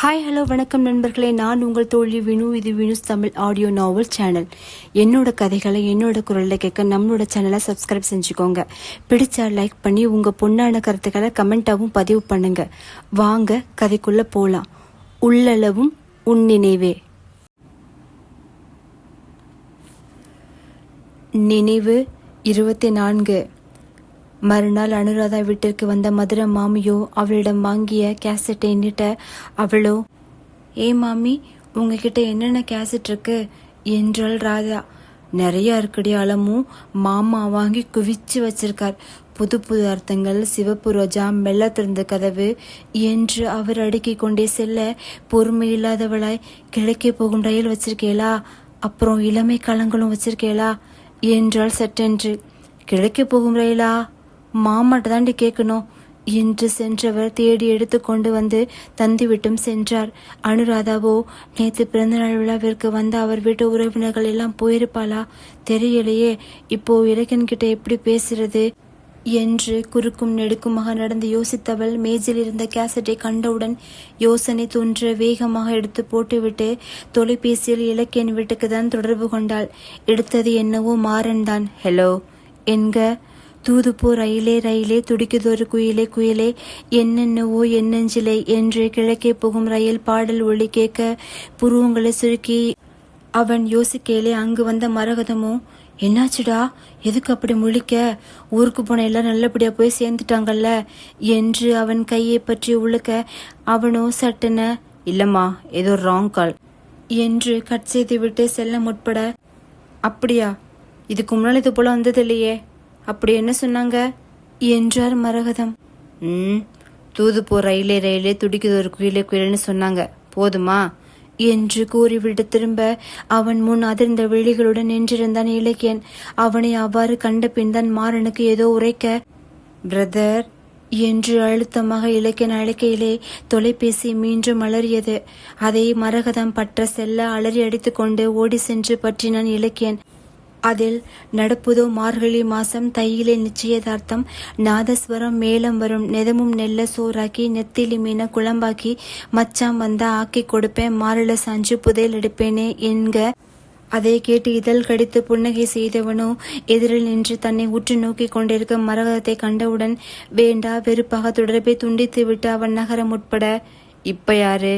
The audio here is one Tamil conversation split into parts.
ஹாய் ஹலோ வணக்கம் நண்பர்களே. நான் உங்கள் தோழி வினு. இது Vinu's Tamil audio novel channel என்னோட கதைகளை என்னோட குரலில் கேட்க நம்மளோட சேனலை சப்ஸ்கிரைப் செஞ்சுக்கோங்க. பிடிச்சா லைக் பண்ணி உங்கள் பொண்ணான கருத்துக்களை கமெண்ட்டாகவும் பதிவு பண்ணுங்க. வாங்க கதைக்குள்ளே போகலாம் உள்ளளவும் உன் நினைவே. நினைவு இருபத்தி நான்கு. மறுநாள் அனுராதா வீட்டிற்கு வந்த மதுரை மாமியோ அவளிடம் வாங்கிய கேசட்டை எண்ணிட்ட அவளோ ஏ மாமி உங்ககிட்ட என்னென்ன கேசட் இருக்கு? என்றாள் ராதா. நிறைய இருக்குடி அளமும் மாமா வாங்கி குவிச்சு வச்சிருக்கார். புது புது அர்த்தங்கள் சிவப்பு ரோஜா மெல்ல திறந்த கதவு என்று அவர் அடுக்கிக் கொண்டே செல்ல பொறுமை இல்லாதவளாய் கிழக்கே போகும் ரயில் வச்சிருக்கேளா? அப்புறம் இளமை காலங்களும் வச்சிருக்கேளா? என்றாள் சட்டென்று. கிழக்கே போகும் ரயிலா? மாமாட்ட தாண்டி கேட்கணும் என்று சென்றவர் தேடி எடுத்து கொண்டு வந்து தந்திவிட்டும் சென்றார். அனுராதாவோ நேத்து பிறந்தநாள் விழாவிற்கு வந்த அவர் வீட்டு உறவினர்கள் எல்லாம் போயிருப்பாளா? தெரியலையே. இப்போ இலக்கன்கிட்ட எப்படி பேசுறது? என்று குறுக்கும் நெடுக்குமாக நடந்து யோசித்தவள் மேஜில் இருந்த கேசட்டை கண்டவுடன் யோசனை தோன்ற வேகமாக எடுத்து போட்டுவிட்டு தொலைபேசியில் இலக்கியன் வீட்டுக்கு தான் தொடர்பு கொண்டாள். எடுத்தது என்னவோ மாறன் தான் ஹலோ என்க? தூதுப்போ ரயிலே ரயிலே துடிக்குதொரு குயிலே குயிலே என்னென்னவோ என்னெஞ்சிலே என்று கிழக்கே போகும் ரயில் பாடல் ஒளி கேட்க புருவங்களை சுருக்கி அவன் யோசிக்கையிலே அங்கு வந்த மரகதமோ என்னாச்சுடா? எதுக்கு அப்படி முழிக்க? ஊருக்கு போன எல்லாம் நல்லபடியா போய் சேர்ந்துட்டாங்கல்ல? என்று அவன் கையை பற்றி உழுக்க அவனோ சட்டுன இல்லம்மா ஏதோ ராங் கால் என்று கட் செய்து விட்டு செல்ல முற்பட அப்படியா? இதுக்கு முன்னால் இது போல வந்தது இல்லையே அப்படி என்ன சொன்னாங்க? என்றார் மரகதம். ம் தூது போ ரயிலே ரயிலே துடிக்குது ஒரு குயிலே குயிலேன்னு சொன்னாங்க. போதுமா? என்று கூறிவிட்டு திரும்ப அவன் முன் அதிர்ந்த விழிகளுடன் நின்றிருந்தான் இலக்கியன். அவனை அவ்வாறு கண்ட பின் தான் மாறனுக்கு ஏதோ உரைக்க பிரதர் என்று அழுத்தமாக இலக்கியன் அழைக்கையிலே தொலைபேசி மீண்டும் அலறியது. அதை மரகதம் பற்ற செல்ல அலறி அடித்துக்கொண்டு ஓடி சென்று பற்றினான் இலக்கியன். அதில் நடப்புதோ மார்கழி மாசம் தையிலே நிச்சயதார்த்தம் நாதஸ்வரம் மேலம் வரும் நெதமும் நெல்ல சோறாக்கி நெத்திலி மீன குழம்பாக்கி மச்சான் வந்தா ஆக்கி கொடுப்பேன் மாரள சாஞ்சு புதையல் எடுப்பேனே என்க. அதை கேட்டு இதழ் கடித்து புன்னகை செய்தவனோ எதிரில் நின்று தன்னை உற்று நோக்கி கொண்டிருக்க மரகதத்தை கண்டவுடன் வேண்டா வெறுப்பாக தொடர்பை துண்டித்து விட்டு அவன் நகரம் உட்பட. இப்ப யாரு?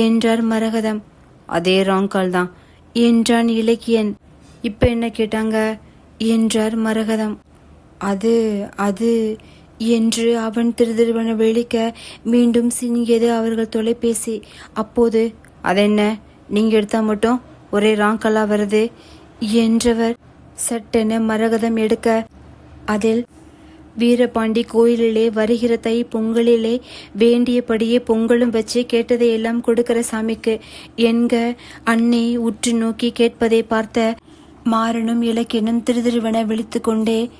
என்றார் மரகதம். அதே ராங்கால் தான் என்றான் இலக்கியன். இப்போ என்ன கேட்டாங்க? என்றார் மரகதம். அது அது என்று அவன் திருதிருவன வெளிக்க மீண்டும் சிங்கியது அவர்கள் தொலைபேசி. அப்போது அதென்ன? நீங்க எடுத்தா மட்டும் ஒரே ராங்கலா வருது? என்றவர் சட்டென மரகதம் எடுக்க அதில் வீரபாண்டி கோயிலிலே வருகிற தை பொங்கலிலே வேண்டியபடியே பொங்கலும் வச்சு கேட்டதையெல்லாம் கொடுக்கிற சாமிக்கு. என்க அன்னை உற்று நோக்கி கேட்பதை பார்த்த மாறனும் இலக்கியனும் திருதிருவென விழித்து கொண்டே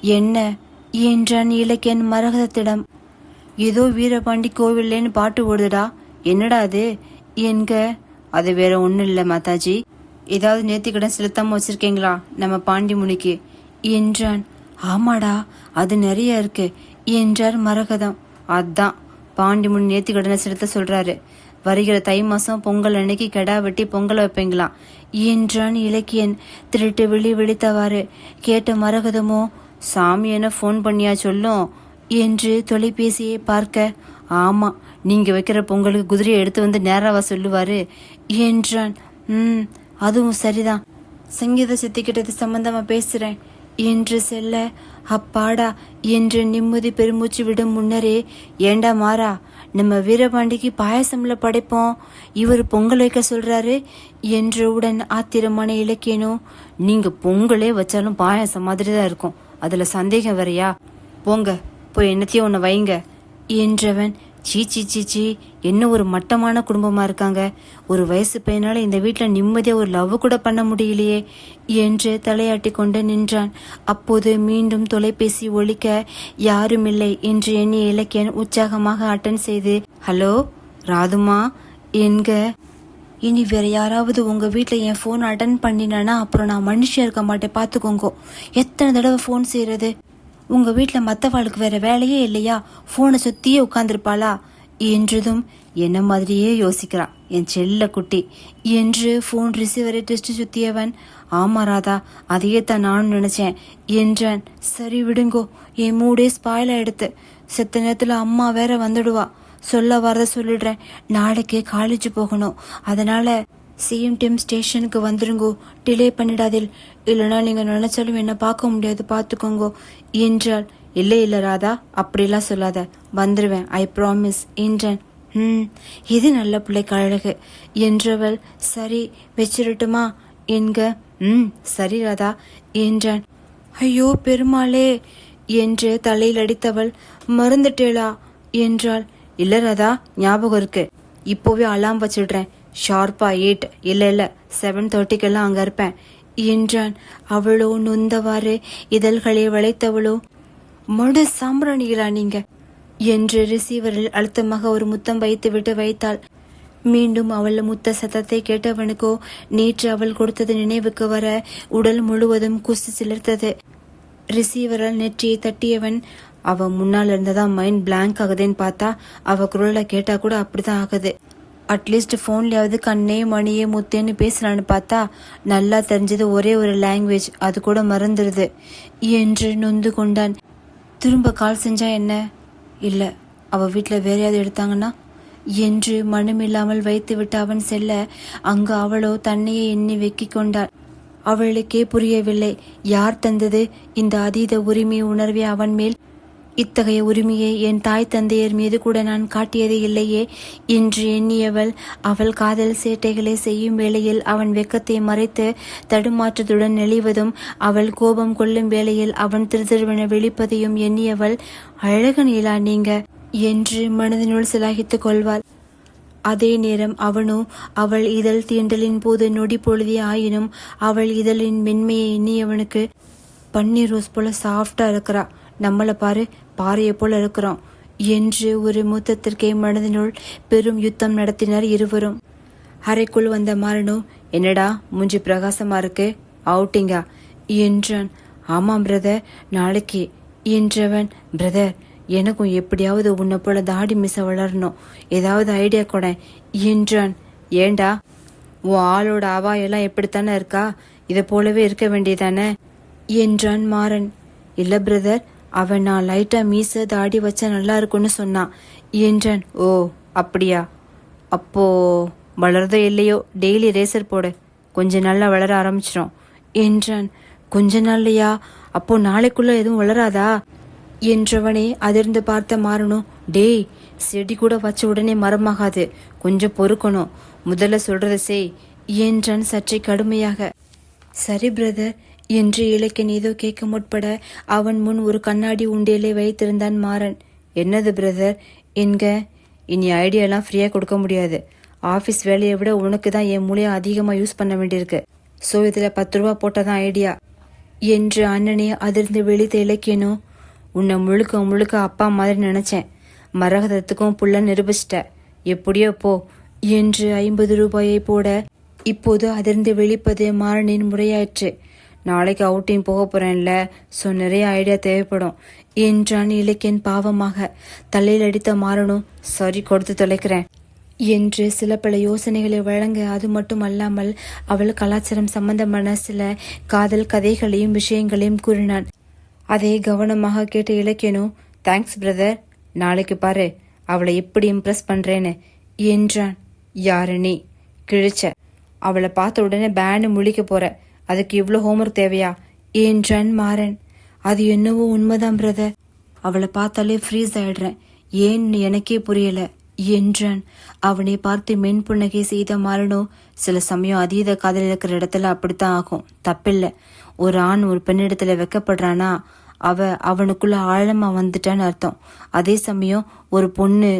என்ன? என்றான் இலக்கியன் மரகதத்திடம். ஏதோ வீரபாண்டி கோவில்லேன்னு பாட்டு ஓடுதுடா. என்னடா அது? என்க? அது வேற ஒன்றும் இல்லை மாதாஜி. ஏதாவது நேர்த்திக்கடன் செலுத்தாம வச்சிருக்கீங்களா? நம்ம பாண்டி முனிக்கு. என்றான். ஆமாடா அது நிறைய இருக்கு. என்றார் மரகதம். அதான் பாண்டி முனி நேர்த்திக்கடனை செலுத்த சொல்றாரு. வருகிற தை மாசம் பொங்கல் அன்னைக்கு கெடா வெட்டி பொங்கல் வைப்பீங்களாம் என்றான் இலக்கியன். திருட்டு விழி விழித்தவாறு கேட்ட மரகதமோ சாமி என்ன ஃபோன் பண்ணியா சொல்லும் என்று தொலைபேசியை பார்க்க ஆமா நீங்க வைக்கிற பொங்கலுக்கு குதிரையை எடுத்து வந்து நேராவா சொல்லுவாரு என்றான். ம் அதுவும் சரிதான். சங்கீத சித்திக்கிட்டது சம்பந்தமா பேசுறேன் என்று செல்ல அப்பாடா என்று நிம்மதி பெருமூச்சு விடும் முன்னரே ஏண்டா மாறா நம்ம வீரபாண்டிக்கு பாயசம்ல படைப்போம். இவர் பொங்கல் வைக்க சொல்றாரு. என்றவுடன் ஆத்திரமான இலக்கியனும் நீங்க பொங்கலே வச்சாலும் பாயசம் மாதிரி தான் இருக்கும். அதுல சந்தேகம் வரையா போங்க போய் என்னத்தையும் ஒன்று வைங்க என்றவன் சீ சீ என்ன ஒரு மட்டமான குடும்பமாக இருக்காங்க. ஒரு வயசு பையனால் இந்த வீட்டில் நிம்மதியாக ஒரு லவ் கூட பண்ண முடியலையே என்று தலையாட்டி கொண்டு நின்றான். அப்போது மீண்டும் தொலைபேசி ஒழிக்க யாரும் இல்லை என்று எண்ணி இலக்கியன் உற்சாகமாக அட்டன் செய்து ஹலோ ராதுமா என்க இனி வேற யாராவது உங்கள் வீட்டில் என் ஃபோன் அட்டன் பண்ணினேன்னா அப்புறம் நான் மனுஷியா இருக்க மாட்டேன் பார்த்துக்கோங்கோ எத்தனை தடவை ஃபோன் செய்கிறது உங்கள் வீட்டில் மற்றவாளுக்கு வேற வேலையே இல்லையா? ஃபோனை சுற்றியே உட்காந்துருப்பாளா என்றதும் என்ன மாதிரியே யோசிக்கிறா. என் செல்ல குட்டி என்று ஃபோன் ரிசீவரை டெஸ்ட் சுத்தியவன் ஆமா ராதா அதையே தான் நானும் நினைச்சேன் என்றான். சரி விடுங்கோ என் மூடே ஸ்பாயில் ஆயிடுத்து. செத்த நேரத்தில் அம்மா வேற வந்துடுவா. சொல்ல வரத சொல்லிடுறேன். நாளைக்கு காலேஜ் போகணும். அதனால சேம் டைம் ஸ்டேஷனுக்கு வந்துருங்கோ. டிலே பண்ணிடாதில் இல்லைனா நீங்கள் நினைச்சாலும் என்ன பார்க்க முடியாது. பார்த்துக்கோங்கோ. என்றாள். இல்லை இல்லை ராதா. அப்படிலாம் சொல்லாத. வந்துருவேன். ஐ ப்ராமிஸ் என்றேன். ம். இது நல்ல பிள்ளைக்கு அழகு. என்றவள் சரி வச்சிரட்டுமா? என்க ம் சரி ராதா. என்றான். ஐயோ பெருமாளே. என்று தலையில் அடித்தவள் மறந்துட்டேளா? என்றாள். இல்ல ராதா. ஞாபகம் இருக்கு. இப்போவே அலாம் வச்சிடுறேன். ஷார்ப்பா எயிட் இல்ல இல்ல செவன் தேர்ட்டிக்கெல்லாம் அங்க இருப்பேன். என்றான். அவளோ நொந்தவாறு இதழ்களை வளைத்தவளோ? மடு சாம்பிராணிகளா நீங்க? என்று ரிசீவரில் அழுத்தமாக ஒரு முத்தம் வைத்துவிட்டு வைத்தாள். மீண்டும் அவள் முத்த சத்தத்தை கேட்டவனுக்கோ நேற்று அவள் கொடுத்தது நினைவுக்கு வர உடல் முழுவதும் குசு சிலிர்த்தது. ரிசீவரால் நெற்றியை தட்டியவன் அவ முன்னால் இருந்ததா மைண்ட் பிளாங்க் ஆகுதுன்னு பார்த்தா அவ குரலை கேட்டா கூட அப்படிதான் ஆகுது. அட்லீஸ்ட் ஃபோன்லயாவது கண்ணே மணியே முத்தேன்னு பேசலான்னு பார்த்தா நல்லா தெரிஞ்சது ஒரே ஒரு லாங்குவேஜ் அது கூட மறந்துடுது என்று நொந்து கொண்டான். திரும்ப கால் செஞ்சா என்ன? இல்லை அவள் வீட்டில் வேறையாவது எடுத்தாங்கன்னா? என்று மனமில்லாமல் வைத்துவிட்டு அவன் செல்ல அங்கு அவளோ தன்னையே எண்ணி வெக்கிக் கொண்டாள். அவளுக்கே புரியவில்லை யார் தந்தது இந்த அதீத உரிமை உணர்வை அவன் மேல்? இத்தகைய உரிமையை என் தாய் தந்தையர் மீது கூட நான் காட்டியதே இல்லையே என்று எண்ணியவள் அவள் காதல் சேட்டைகளை செய்யும் வேளையில் அவன் வெக்கத்தை மறைத்து தடுமாற்றத்துடன் நெளிவதும் அவள் கோபம் கொள்ளும் வேளையில் அவன் திருதிருவென விழிப்பதையும் எண்ணியவள் அழகு நீலா நீங்க என்று மனதினுள் சிலாகித்துக் கொள்வாள். அதே நேரம் அவனோ அவள் இதழ் தீண்டலின் போது நொடி பொழுதே ஆயினும் அவள் இதழின் மென்மையை எண்ணியவனுக்கு பன்னீர் ரோஸ் போல சாஃப்டா இருக்கிறா. நம்மளை பாரு பாறையை போல இருக்கிறோம். என்று ஒரு மூத்தத்திற்கே மனதினுள் பெரும் யுத்தம் நடத்தினர் இருவரும். அறைக்குள் வந்த மாறனும் என்னடா மூஞ்சி பிரகாசமா இருக்கு? அவுட்டிங்கா? என்றான். ஆமாம் பிரதர் நாளைக்கு. என்றவன் பிரதர் எனக்கும் எப்படியாவது உன்னை போல தாடி மிச வளரணும். ஏதாவது ஐடியா கூட என்றான். ஏண்டா? உன் ஆளோட அவா எல்லாம் எப்படித்தானே இருக்கா? இதை போலவே இருக்க வேண்டியதானே? என்றான் மாறன். இல்ல பிரதர் அவன் நான் லைட்டா மீச தாடி வச்சா நல்லா இருக்கும்னு சொன்னான். என்றான் ஓ அப்படியா? அப்போ வளருதோ இல்லையோ? டெய்லி ரேசர் போடு. கொஞ்ச நாள்ல வளர ஆரம்பிச்சிடும் என்றான் கொஞ்ச நாள்லையா? அப்போ நாளைக்குள்ள எதுவும் வளராதா? என்றவனே அதிர்ந்து பார்த்த மாறணும் டேய் செடி கூட வச்ச உடனே மரமாகாது. கொஞ்சம் பொறுக்கணும். முதல்ல சொல்றத செய். என்றான் சற்றே கடுமையாக சரி பிரதர் என்று இலக்கியன் ஏதோ கேட்க முற்பட அவன் முன் ஒரு கண்ணாடி உண்டியலை வைத்திருந்தான் மாறன். என்னது பிரதர் என்க இனி ஐடியாலாம் ஃப்ரீயாக கொடுக்க முடியாது. ஆஃபீஸ் வேலையை விட உனக்கு தான் என் மூலையை அதிகமாக யூஸ் பண்ண வேண்டியிருக்கு. ஸோ இதில் பத்து ரூபா போட்டதான் ஐடியா என்று அண்ணனே அதிர்ந்து விழித்த இலக்கியனும் உன்னை முழுக்க முழுக்க அப்பா மாதிரி நினச்சேன். மரகதத்துக்கும் புள்ள நிரூபிச்சிட்ட. எப்படியோ போ என்று ஐம்பது ரூபாயை போட இப்போது அதிர்ந்து விழிப்பது மாறனின் முறையாயிற்று. நாளைக்கு அவுட்டிங் போக போறேன்ல. ஸோ நிறைய ஐடியா தேவைப்படும். என்றான் இலக்கியன் பாவமாக. தலையில் அடித்த மாறனும் சரி கொடுத்து தொலைக்கிறேன். என்று சில பல யோசனைகளை வழங்க அது மட்டும் அல்லாமல் அவள் கலாச்சாரம் சம்பந்தமான சில காதல் கதைகளையும் விஷயங்களையும் கூறினான். அதை கவனமாக கேட்ட இலக்கியனும் தேங்க்ஸ் பிரதர் நாளைக்கு பாரு. அவளை எப்படி இம்ப்ரெஸ் பண்றேன்னு. என்றான். யாரு நீ? கிழிச்ச. அவளை பார்த்த உடனே பேனு முழிக்க போற. அதுக்கு இவ்வளோ ஹோம்ஒர்க் தேவையா? என்றான் மாறன்? அது என்னவோ உண்மைதான் பிரதர் அவளை பார்த்தாலே ஃப்ரீஸ் ஆயிடுறேன். ஏன்னு எனக்கே புரியல? என்றான் அவனை பார்த்து மென்புன்னகை செய்த மாறனோ? சில சமயம் அதீத காதல் இருக்கிற இடத்துல அப்படித்தான் ஆகும். தப்பில்லை. ஒரு ஆண் ஒரு பெண்ணிடத்துல வெக்கப்படுறானா? அவ அவனுக்குள்ள ஆழமா வந்துட்டான்னு அர்த்தம். அதே சமயம் ஒரு பொண்ணு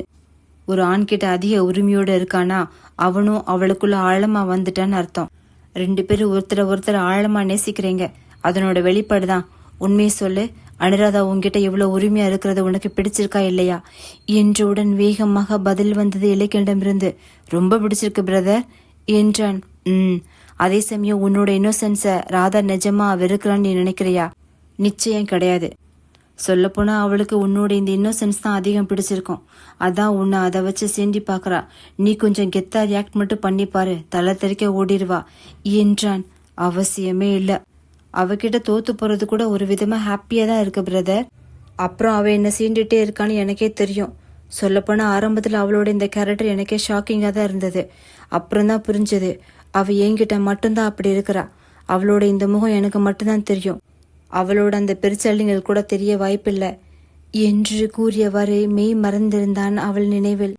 ஒரு ஆண்கிட்ட அதிக உரிமையோட இருக்கானா? அவனும் அவளுக்குள்ள ஆழமா வந்துட்டான்னு அர்த்தம். ரெண்டு பேரும் ஒருத்தரை ஒருத்தர் ஆழமா நேசிக்கிறீங்க. அதனோட வெளிப்பாடு தான். உண்மையை சொல்லு அனுராதா உங்ககிட்ட எவ்வளவு உரிமையா இருக்கிறது உனக்கு பிடிச்சிருக்கா இல்லையா? என்றவுடன் வேகமாக பதில் வந்தது இலக்கியிடமிருந்து ரொம்ப பிடிச்சிருக்கு பிரதர் என்றான். ம். அதே சமயம் உன்னோட இன்னோசன்ஸை ராதா நிஜமா வெறுக்கிறான்னு நீ நினைக்கிறியா? நிச்சயம் கிடையாது. சொல்லப்போனா அவளுக்கு உன்னோட இந்த இன்னோசென்ஸ் தான் அதிகம் பிடிச்சிருக்கும். அதான் உன்னை அதை வச்சு சேண்டி பார்க்குறா. நீ கொஞ்சம் கெத்தா ரியாக்ட் மட்டும் பண்ணிப்பாரு தலை தெறிக்க ஓடிடுவா. என்றான். அவசியமே இல்லை. அவகிட்ட தோத்து போறது கூட ஒரு விதமா ஹாப்பியா தான் இருக்கு பிரதர் அப்புறம் அவ என்ன சீண்டிட்டே இருக்கான்னு எனக்கே தெரியும். சொல்லப்போனால் ஆரம்பத்தில் அவளோட இந்த கேரக்டர் எனக்கே ஷாக்கிங்காக தான் இருந்தது. அப்புறம் தான் புரிஞ்சது. அவ என்கிட்ட மட்டும்தான் அப்படி இருக்கிறா. அவளோட இந்த முகம் எனக்கு மட்டும்தான் தெரியும். அவளோட அந்த பெருச்சல்லிகள் கூட தெரிய வாய்ப்பில்லை. என்று கூறியவாறு மெய் மறந்திருந்தான் அவள் நினைவில்.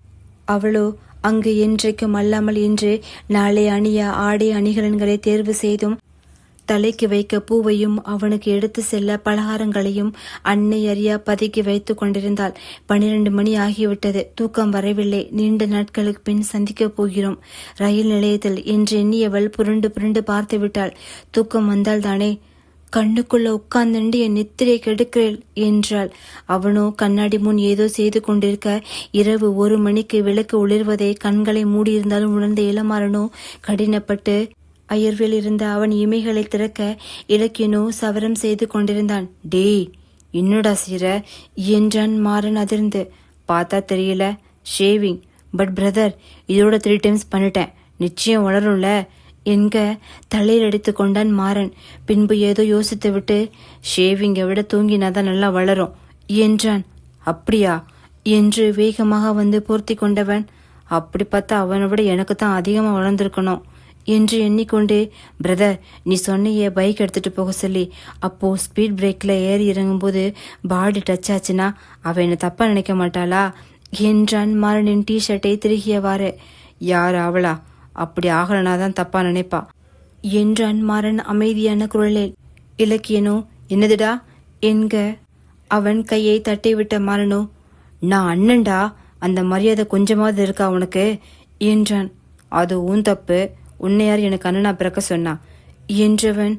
அவளோ அங்கு என்றைக்கும் அல்லாமல் இன்று நாளை அணிய ஆடை அணிகலன்களை தேர்வு செய்தும் தலைக்கு வைக்க பூவையும் அவனுக்கு எடுத்து செல்ல பலகாரங்களையும் அன்னை அறியா பதுக்கி வைத்துக் கொண்டிருந்தாள். பனிரெண்டு மணி ஆகிவிட்டது. தூக்கம் வரவில்லை. நீண்ட நாட்களுக்கு பின் சந்திக்கப் போகிறோம். ரயில் நிலையத்தில் என்று எண்ணியவள் புரண்டு புரண்டு பார்த்து விட்டாள் தூக்கம் வந்தால் தானே கண்ணுக்குள்ள உட்கார்ந்துண்டு என் நித்திரை கெடுக்கிறேன் என்றாள். அவனோ கண்ணாடி முன் ஏதோ செய்து கொண்டிருக்க இரவு ஒரு மணிக்கு விளக்கு ஒளிர்வதை கண்களை மூடியிருந்தாலும் உணர்ந்த இளமாறனோ கடினப்பட்டு அயர்வில் இருந்த அவன் இமைகளை திறக்க இலக்கியனோ சவரம் செய்து கொண்டிருந்தான். டேய் என்னடா சீர என்றான் மாறன் அதிர்ந்து. பார்த்தா தெரியல ஷேவிங். பட் பிரதர் இதோட த்ரீ டைம்ஸ் பண்ணிட்டேன். நிச்சயம் வளரும்ல. என்க தலையில் அடித்து கொண்டான் மாறன். பின்பு ஏதோ யோசித்து விட்டு ஷேவிங்கை விட தூங்கினாதான் நல்லா வளரும் என்றான். அப்படியா? என்று வேகமாக வந்து போர்த்தி கொண்டவன் அப்படி பார்த்தா அவனை விட எனக்கு தான் அதிகமாக வளர்ந்துருக்கணும் என்று எண்ணிக்கொண்டு பிரதர் நீ சொன்னையே பைக் எடுத்துட்டு போக சொல்லி அப்போ ஸ்பீட் பிரேக்கில் ஏறி இறங்கும்போது பாடி டச் ஆச்சுன்னா அவ என்னை தப்பாக நினைக்க மாட்டாளா? என்றான் மாறனின் டிஷர்ட்டை திருகியவாறு. யார் அவளா? அப்படி ஆகலனா தான் தப்பா நினைப்பா. என்றான் மாறன் அமைதியான குரலில் இலக்கியனோ என்னதுடா? என்க. அவன் கையை தட்டிவிட்ட மாறனோ நான் அண்ணன்டா அந்த மரியாதை கொஞ்சமாவது இருக்கா உனக்கு? என்றான். அது உன் தப்பு. உன்னை யார் எனக்கு அண்ணனா பிறக்க சொன்னா? என்றவன்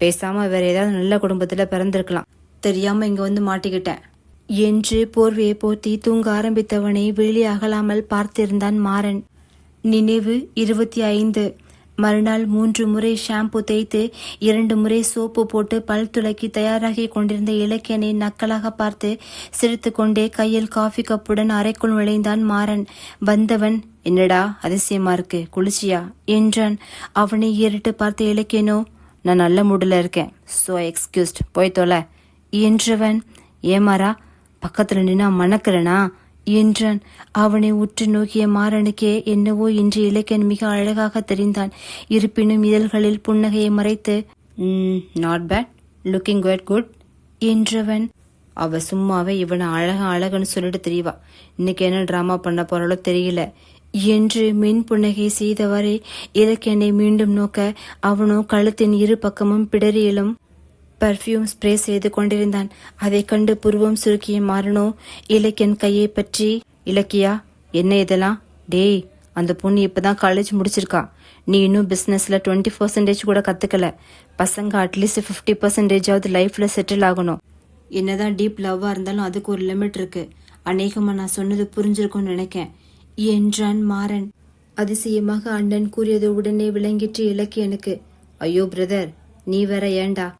பேசாம வேற ஏதாவது நல்ல குடும்பத்துல பிறந்திருக்கலாம். தெரியாம இங்க வந்து மாட்டிக்கிட்டேன். என்று போர்வையை போர்த்தி தூங்க ஆரம்பித்தவனை வெளியே அகலாமல் பார்த்திருந்தான் மாறன். நினைவு இருபத்தி ஐந்து. மறுநாள் மூன்று முறை ஷாம்பு தேய்த்து இரண்டு முறை சோப்பு போட்டு பல் துளக்கி தயாராகி கொண்டிருந்த இலக்கியனை நக்கலாக பார்த்து சிரித்து கொண்டே கையில் காஃபி கப்புடன் அறைக்குள் நுழைந்தான் மாறன். வந்தவன் என்னடா அதிசயமா இருக்கு? குளிச்சியா? என்றான். அவனை ஏறிட்டு பார்த்த இலக்கியனோ? நான் நல்ல மூடில் இருக்கேன். சோ எக்ஸ்கியூஸ்ட் போய் தொலை. என்றவன். ஏமாறா பக்கத்துல நின்னா மணக்கிறனா? என்றான். அவனை உற்று நோக்கிய மாறனுக்கே என்னவோ இன்று இலக்கியன் மிக அழகாக தெரிந்தான். இருப்பினும் இதழ்களில் புன்னகையை மறைத்து not bad looking good good என்றவன் அவ சும்மாவே இவனை அழகா அழகுன்னு சொல்லிட்டு தெரியவா இன்னைக்கு என்ன டிராமா பண்ண போறாளோ தெரியல. என்று மின் புன்னகை செய்தவரை இலக்கியனை மீண்டும் நோக்க அவனோ கழுத்தின் இரு பக்கமும் பிடரியிலும் பர்ஃப்யூம் ஸ்ப்ரே செய்து கொண்டிருந்தான். அதைக் கண்டு புருவம் சுருக்கிய மாறனோ இலக்கியன் கையை பற்றி இலக்கியா என்ன இதெல்லாம்? டேய் அந்த பொண்ணு இப்போதான் காலேஜ் முடிச்சிருக்கா. நீ இன்னும் பிஸ்னஸில் டுவெண்ட்டி பர்சன்டேஜ் கூட கற்றுக்கல பசங்க அட்லீஸ்ட் ஃபிஃப்டி பர்சன்டேஜாவது லைஃப்பில் செட்டில் ஆகணும். என்னதான் டீப் லவ்வாக இருந்தாலும் அதுக்கு ஒரு லிமிட் இருக்கு. அநேகமாக நான் சொன்னது புரிஞ்சிருக்கும்னு நினைக்கேன். என்றான் மாறன். அதிசயமாக அண்ணன் கூறியது உடனே விளங்கிற்று இலக்கியனுக்கு ஐயோ பிரதர் நீ வேற ஏண்டா?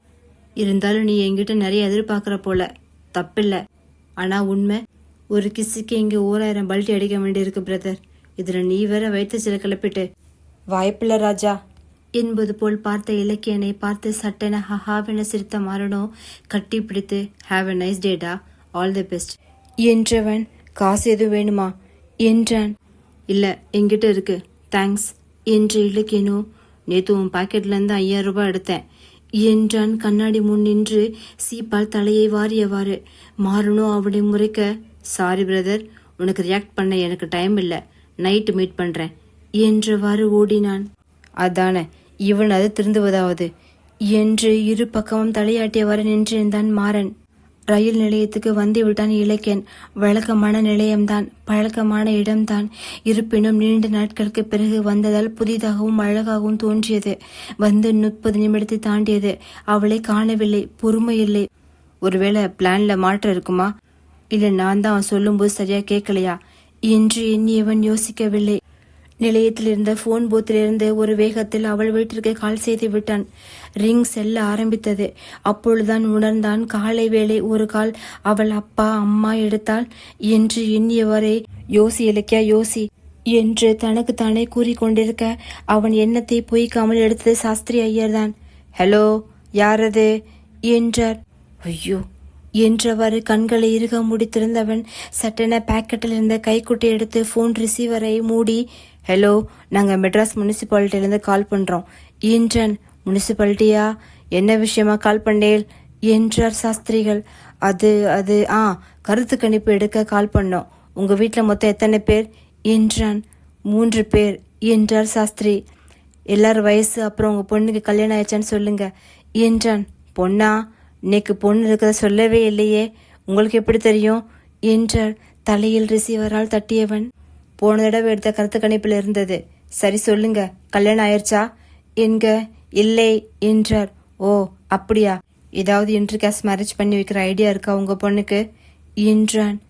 இருந்தாலும் நீ என்கிட்ட நிறைய எதிர்பார்க்குற போல. தப்பில்ல. ஆனா உண்மை ஒரு கிஸ்ஸுக்கு இங்க ஓராயிரம் பல்ட்டி அடிக்க வேண்டியிருக்கு பிரதர் இதுல நீ வேற வயிற்று சில கிளப்பிட்டு. வாய்ப்பில்ல ராஜா. என்பது போல் பார்த்த இலக்கியனை பார்த்து சட்டென ஹஹாவென சிரித்த மாறனோ கட்டி பிடித்து have a nice date all the best என்றவன் காசு எதுவும் வேணுமா? என்றான். இல்ல என்கிட்ட இருக்கு. தேங்க்ஸ் என்று இலக்கியனோ நேத்து உன் பாக்கெட்ல இருந்து ஐயாயிரம் ரூபாய் எடுத்தேன். என்றான். கண்ணாடி முன் நின்று சீப்பால் தலையை வாரியவாறு. மாறனோ அவனை முறைக்க சாரி பிரதர் உனக்கு ரியாக்ட் பண்ண எனக்கு டைம் இல்லை. நைட்டு மீட் பண்ணுறேன் என்றவாறு ஓடினான். அதானே. இவன் அது திருந்துவதாவது. என்று இரு பக்கமும் தலையாட்டியவாறு நின்றிருந்தான் மாறன். ரயில் நிலையத்துக்கு வந்து விட்டான் இலக்கியன். வழக்கமான நிலையம்தான் பழக்கமான இடம்தான். இருப்பினும் நீண்ட நாட்களுக்கு பிறகு வந்ததால் புதிதாகவும் அழகாகவும் தோன்றியது. வந்து முப்பது நிமிடத்தை தாண்டியது. அவளை காணவில்லை பொறுமை இல்லை ஒருவேளை பிளான்ல மாற்றம் இருக்குமா? இல்ல நான் தான் சொல்லும்போது சரியா கேட்கலையா? என்று எண்ணியவன் யோசிக்கவில்லை. நிலையத்தில் இருந்த போன் பூத்திலிருந்து ஒரு வேகத்தில் அவள் வீட்டிற்கு கால் செய்து விட்டான். ரிங் செல்ல ஆரம்பித்தது. அப்பொழுதுதான் உணர்ந்தான் காலை வேளை ஒரு கால் அவள் அப்பா அம்மா எடுத்தாள் என்று எண்ணியவரை யோசி இலக்கியா யோசி என்று தனக்கு தானே கூறிக்கொண்டிருக்க அவன் எண்ணத்தை பொய்க்காமல் எடுத்தது சாஸ்திரி ஐயர்தான். ஹலோ யாரது? என்றார். ஐயோ என்றவாறு கண்களை இறுக முடித்திருந்தவன் சட்டென பேக்கெட்டில் இருந்த கைக்குட்டை எடுத்து ஃபோன் ரிசீவரை மூடி ஹலோ நாங்கள் மெட்ராஸ் முனிசிபாலிட்டியிலேருந்து கால் பண்ணுறோம் என்றன். முனிசிபாலிட்டியா? என்ன விஷயமா கால் பண்ணேன் என்றார் சாஸ்திரிகள். அது அது ஆ கருத்து கணிப்பு எடுக்க கால் பண்ணோம். உங்கள் வீட்டில் மொத்தம் எத்தனை பேர்? என்றான். மூன்று பேர் என்றார் சாஸ்திரி. எல்லார் வயசு அப்புறம் உங்க பொண்ணுக்கு கல்யாணம் ஆயிடுச்சான்னு சொல்லுங்க என்றான். பொண்ணா? இன்னைக்கு பொண்ணு இருக்கிறத சொல்லவே இல்லையே. உங்களுக்கு எப்படி தெரியும்? என்றார். தலையில் ரிசீவரால் தட்டியவன். போன தடவை எடுத்த கருத்து கணிப்பில் இருந்தது. சரி சொல்லுங்க கல்யாணம் ஆயிடுச்சா? என்க இல்லை என்றார். ஓ அப்படியா? ஏதாவது இன்டர்காஸ்ட் மேரேஜ் பண்ணி வைக்கிற ஐடியா இருக்கா உங்க பொண்ணுக்கு? என்றான்.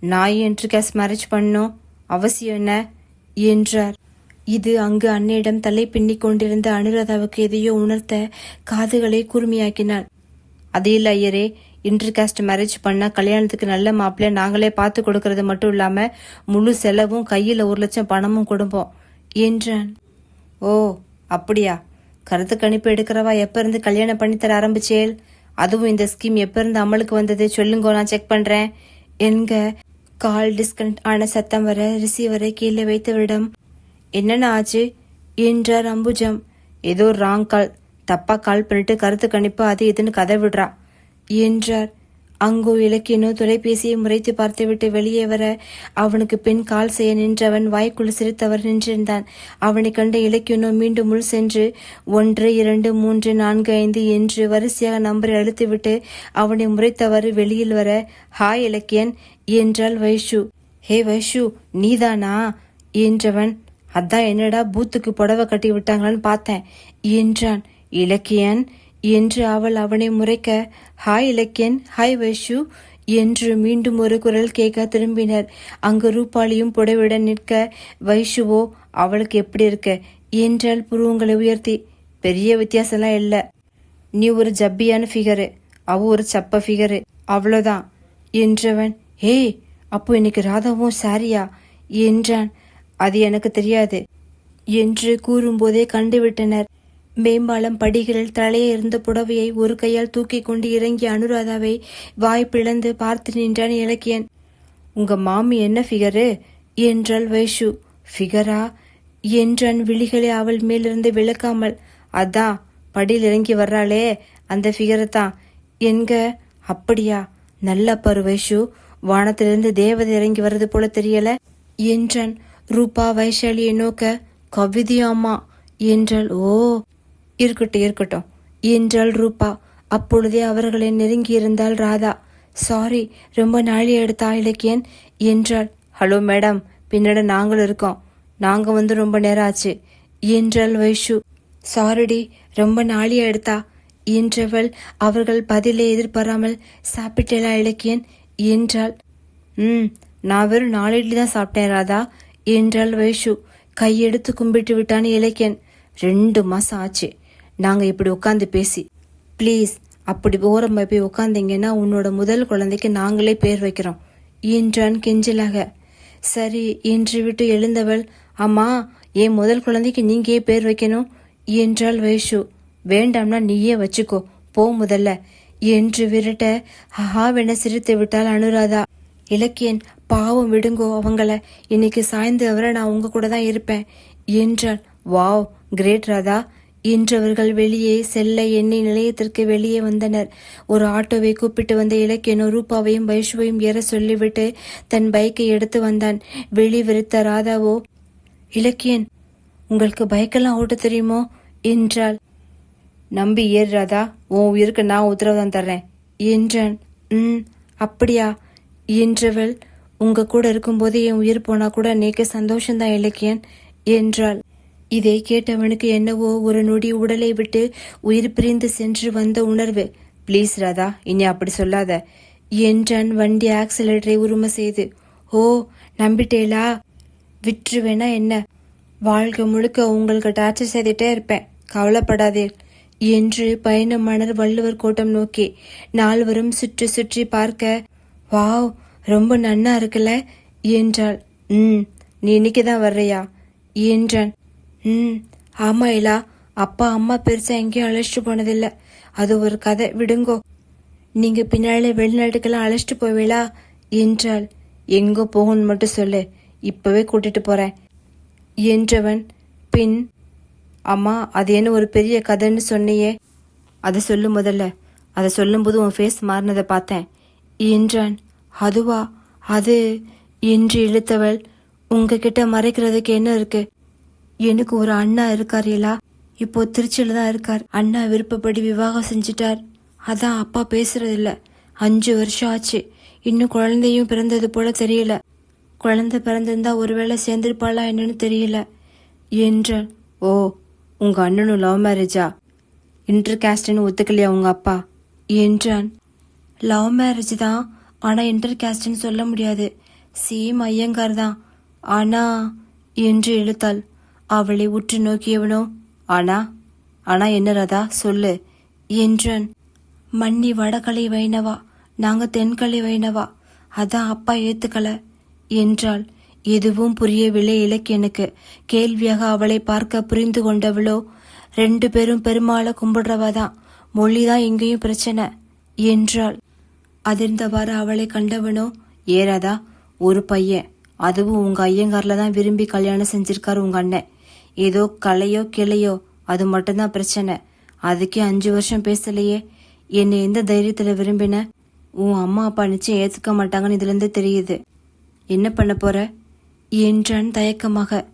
நான் கேஸ் மேரேஜ் பண்ணும் அவசியம் என்ன? என்றார். இது அங்கு அன்னையிடம் தலை பின்னி கொண்டிருந்த அனுராதாவுக்கு எதையோ உணர்த்த காதுகளை கூர்மையாக்கினாள் அது இல்ல ஐயரே இன்டர்காஸ்ட் மேரேஜ் பண்ணா கல்யாணத்துக்கு நல்ல மாப்பிள்ளைய நாங்களே பார்த்து கொடுக்கறது மட்டும் இல்லாம முழு செலவும் கையில ஒரு லட்சம் பணமும் கொடுப்போம் என்றான். ஓ அப்படியா? கருத்து கணிப்பு எடுக்கிறவா எப்ப இருந்து கல்யாணம் பண்ணித்தர தர ஆரம்பிச்சேல் அதுவும் இந்த ஸ்கீம் எப்ப இருந்து அமலுக்கு வந்தது சொல்லுங்க நான் செக் பண்றேன். என்க கால் டிஸ்கனெக்ட் ஆன சத்தம் வர ரிசீவரை கீழே வைத்தவரிடம் என்னென்ன ஆச்சு? என்றார் அம்புஜம். ஏதோ ராங் கால் தப்பா கால் பண்ணிட்டு கருத்து கணிப்பு அது இதுன்னு கதை விடுறா. என்றார். அங்கோ இலக்கியனோ தொலைபேசியை முறைத்து பார்த்துவிட்டு வெளியே வர அவனுக்கு பின் கால் செய்ய நின்றவன் வாய்க்குள் சிரித்தவர் நின்றிருந்தான். அவனை கண்ட இலக்கியனோ மீண்டும் உள் சென்று ஒன்று இரண்டு மூன்று நான்கு ஐந்து என்று வரிசையாக நம்பரை அழுத்திவிட்டு அவனை முறைத்தவாறு வெளியில் வர ஹாய் இலக்கியன் என்றாள் வைஷு. ஹே வைஷு நீதானா? என்றவன் அதான் என்னடா பூத்துக்கு புடவை கட்டி விட்டாங்களான்னு பார்த்தேன் என்றான். இலக்கியன் என்று அவள் அவனை முறைக்க ஹாய் இலக்கியன் ஹாய் வைஷு என்று மீண்டும் ஒரு குரல் கேட்க திரும்பினர். அங்கு ரூபாலியும் புடவையுடன் நிற்க வைஷுவோ அவளுக்கு எப்படி இருக்க? என்றால் புருவங்களை உயர்த்தி. பெரிய வித்தியாசம்லாம் இல்லை. நீ ஒரு ஜப்பியான ஃபிகரு அவ ஒரு சப்ப ஃபிகரு அவ்வளோதான் என்றவன். ஏய் அப்போ இன்னைக்கு ராதாவும் சாரியா? என்றான். அது எனக்கு தெரியாது என்று கூறும்போதே கண்டுவிட்டனர் மேம்பாலம் படிகளில் தலையே இருந்த புடவையை ஒரு கையால் தூக்கி கொண்டு இறங்கிய அனுராதாவை வாய்ப்பிழந்து பார்த்து நின்றான் இலக்கியன். உங்க மாமி என்ன ஃபிகரு என்றாள் வைஷு. ஃபிகரா என்றான் விழிகளை அவள் மேலிருந்து விளக்காமல். அதான் படியில் இறங்கி வர்றாளே அந்த ஃபிகரை தான். என்க அப்படியா நல்ல பாரு வைஷு வானத்திலிருந்து தேவதை இறங்கி வர்றது போல தெரியல என்றான் ரூபா வைஷாலியை நோக்க. கவிதையாமா என்றாள். ஓ இருக்கட்டும் இருக்கட்டும். என்றாள் ரூபா. அப்பொழுதே அவர்களை நெருங்கியிருந்தாள் ராதா. சாரி ரொம்ப நாளி எடுத்தா இலக்கியன்? என்றாள். ஹலோ மேடம் பின்னட நாங்கள் இருக்கோம். நாங்கள் வந்து ரொம்ப நேரம் ஆச்சு. என்றாள் வைஷு. சாரிடி ரொம்ப நாளி எடுத்தா? என்றவள். அவர்கள் பதிலை எதிர்பாராமல் சாப்பிட்டேலா இலக்கியன்? என்றாள். ம் நான் வெறும் நாலு இட்லி தான் சாப்பிட்டேன் ராதா என்றாள் வைஷு. கையெடுத்து கும்பிட்டு விட்டான் இலக்கியன். ரெண்டு மாசம் ஆச்சு. நாங்கள் இப்படி உட்காந்து பேசி ப்ளீஸ் அப்படி ஓரமா போய் உட்காந்தீங்கன்னா உன்னோட முதல் குழந்தைக்கு நாங்களே பேர் வைக்கிறோம் என்றான் கெஞ்சலாக. சரி என்று விட்டு எழுந்தவள் அம்மா என் முதல் குழந்தைக்கு நீங்கே பேர் வைக்கணும்? என்றாள் வைஷு. வேண்டாம்னா நீயே வச்சுக்கோ போ முதல்ல என்று விரட்ட ஹஹாவென சிரித்து விட்டாள் அனுராதா. இலக்கியன் பாவம் விடுங்கோ அவங்கள இன்னைக்கு சாய்ந்து வர நான் உங்க கூட தான் இருப்பேன் என்றாள். வாவ் கிரேட் ராதா இன்றவர்கள் வெளியே செல்ல எண்ணெய் நிலையத்திற்கு வெளியே வந்தனர். ஒரு ஆட்டோவை கூப்பிட்டு வந்த இலக்கியனோ ரூபாவையும் வைஷுவையும் ஏற சொல்லிவிட்டு தன் பைக்கை எடுத்து வந்தான். வெளி விரித்த ராதாவோ இலக்கியன் உங்களுக்கு பைக்கெல்லாம் ஓட்ட தெரியுமோ? என்றாள். நம்பி ஏறு ராதா உன் உயிருக்கு நான் உத்தரவாதம் தர்றேன். என்றான். ம் அப்படியா? என்றவள் உங்க கூட இருக்கும்போது என் உயிர் போனா கூட நீக்க சந்தோஷம்தான் இலக்கியன் என்றாள். இதை கேட்டவனுக்கு என்னவோ ஒரு நொடி உடலை விட்டு உயிர் பிரிந்து சென்று வந்த உணர்வு. ப்ளீஸ் ராதா இனி அப்படி சொல்லாத என்றான் வண்டி ஆக்சிலேட்டரை உரிமை செய்து ஓ நம்பிட்டேலா விற்றுவேனா என்ன? வாழ்க்கை முழுக்க உங்களுக்கு டார்ச்சர் செய்துட்டே இருப்பேன். கவலைப்படாதீர் என்று பயண மணர் வள்ளுவர் கோட்டம் நோக்கி நால்வரும் சுற்றி சுற்றி பார்க்க வாவ் ரொம்ப நன்னா இருக்குல்ல என்றாள். ம் நீ இன்னைக்கு தான் வர்றியா என்றான். ம் ஆமா இலா. அப்பா அம்மா பெருசா எங்கேயும் அழைச்சிட்டு போனதில்ல. அது ஒரு கதை. விடுங்கோ. நீங்க பின்னாலே வெளிநாட்டுக்கெல்லாம் அழைச்சிட்டு போவீளா? என்றாள். எங்கோ போகணும்னு மட்டும் சொல்லு. இப்பவே கூட்டிட்டு போறேன். என்றவன் பின் அம்மா அது என்ன ஒரு பெரிய கதைன்னு சொன்னியே. அதை சொல்லு முதல்ல. அதை சொல்லும்போது உன் ஃபேஸ் மாறினதை பார்த்தேன். என்றான். அதுவா? அது? என்று இழுத்தவள். உங்ககிட்ட மறைக்கிறதுக்கு என்ன இருக்கு? எனக்கு ஒரு அண்ணா இருக்கார் எல்லா இப்போ திருச்சியில தான் இருக்கார். அண்ணா விருப்பப்படி விவாகம் செஞ்சிட்டார். அதான் அப்பா பேசுறதில்ல. அஞ்சு வருஷம் ஆச்சு. இன்னும் குழந்தையும் பிறந்தது போல தெரியல. குழந்தை பிறந்திருந்தா ஒருவேளை சேர்ந்திருப்பாளா என்னன்னு தெரியல. என்றான் ஓ உங்க அண்ணனும் லவ் மேரேஜா? இன்டர் காஸ்ட்னு ஒத்துக்கலையா உங்க அப்பா? என்றான். லவ் மேரேஜ் தான் ஆனா இன்டர் காஸ்ட்னு சொல்ல முடியாது. சேம் ஐயங்கார் தான். ஆனா என்று இழுத்தாள். அவளை உற்று நோக்கியவனோ? ஆனா ஆனா என்ன ராதா? சொல்லு. என்றான். மன்னி வடகலை வைணவா நாங்க தென்கலை வைணவா அதான் அப்பா ஏத்துக்கல. என்றாள். எதுவும் புரியவில்லை இலக்கியனுக்கு. கேள்வியாக அவளை பார்க்க புரிந்து கொண்டவளோ? ரெண்டு பேரும் பெருமாளை கும்பிடுறவ தான் மொழிதான் எங்கேயும் பிரச்சனை. என்றாள். அதிர்ந்தவாறு அவளை கண்டவனோ? ஏறாதா ஒரு பையன். அதுவும் உங்க ஐயங்கார்ல தான் விரும்பி கல்யாணம் செஞ்சிருக்காரு உங்க அண்ணன். ஏதோ கலையோ கிளையோ அது மட்டும்தான் பிரச்சனை. அதுக்கே அஞ்சு வருஷம் பேசலையே. என்னை எந்த தைரியத்துல விரும்பின? உன் அம்மா அப்பா நிச்சயம் ஏத்துக்க மாட்டாங்கன்னு இதுல இருந்து தெரியுது. என்ன பண்ண போற? என்றான் தயக்கமாக.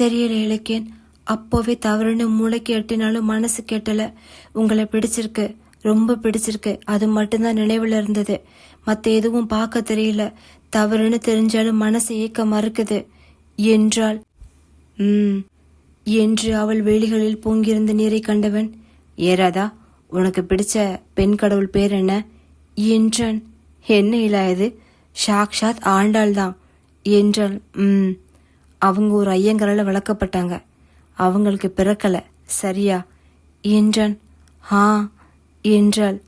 தெரியல இலக்கியன். அப்போவே தவறுன்னு மூளைக்கு எட்டினாலும் மனசு கேட்டல. உங்களை பிடிச்சிருக்கு ரொம்ப பிடிச்சிருக்கு. அது மட்டும்தான் நினைவில் இருந்தது. மற்ற எதுவும் பார்க்க தெரியல. தவறுன்னு தெரிஞ்சாலும் மனசு ஏக்க மறுக்குது. என்றாள். ம். என்று அவள் வேலிகளில் பொங்கியிருந்த நீரை கண்டவன் ஏறாதா உனக்கு பிடிச்ச பெண் கடவுள் பேர் என்ன? என்றான். என்ன இல்லா இது சாக்ஷாத் ஆண்டாள் தான் என்றாள். ம் அவங்க ஒரு ஐயங்கரால் வளர்க்கப்பட்டாங்க. அவங்களுக்கு பிறக்கல சரியா? என்றான். ஆ என்றாள்.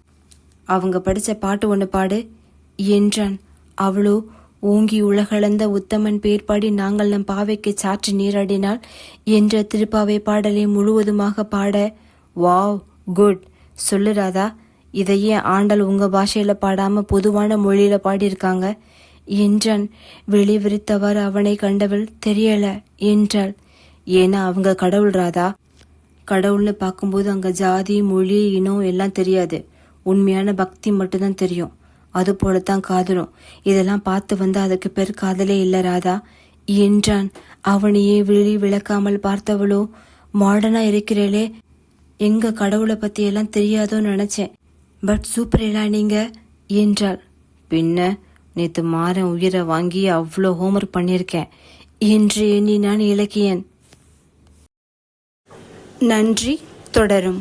அவங்க படித்த பாட்டு ஒன்று பாடு என்றான். அவளோ ஓங்கி உலகளந்த உத்தமன் பேர் பாடி நாங்கள் நம் பாவைக்கு சாற்றி நீராடினால் என்ற திருப்பாவை பாடலை முழுவதுமாக பாட வாவ் குட் சொல்லு ராதா இதையே ஆண்டாள் உங்க பாஷையில பாடாம பொதுவான மொழியில பாடியிருக்காங்க என்றான் வெளிவிரித்தவாறு அவனை கண்டவள் தெரியல என்றாள். ஏன்னா அவங்க கடவுள் ராதா. கடவுள்னு பார்க்கும்போது அங்க ஜாதி மொழி இனம் எல்லாம் தெரியாது. உண்மையான பக்தி மட்டும்தான் தெரியும். அது போலத்தான் காதலும். இதெல்லாம் பார்த்து வந்து அதுக்கு பேர் காதலே இல்ல ராதா. என்றான். அவனையே விழி விளக்காமல் பார்த்தவளோ மாடர்னா இருக்கிறேளே. எங்க கடவுளை பத்தி எல்லாம் தெரியாதோன்னு நினைச்சேன். பட் சூப்பர் இல்லா நீங்க? என்றாள். பின்ன நேத்து மாறன் உயிரை வாங்கி அவ்வளோ ஹோம்ஒர்க் பண்ணியிருக்கேன். என்று எண்ணினான் இலக்கியன். நன்றி தொடரும்.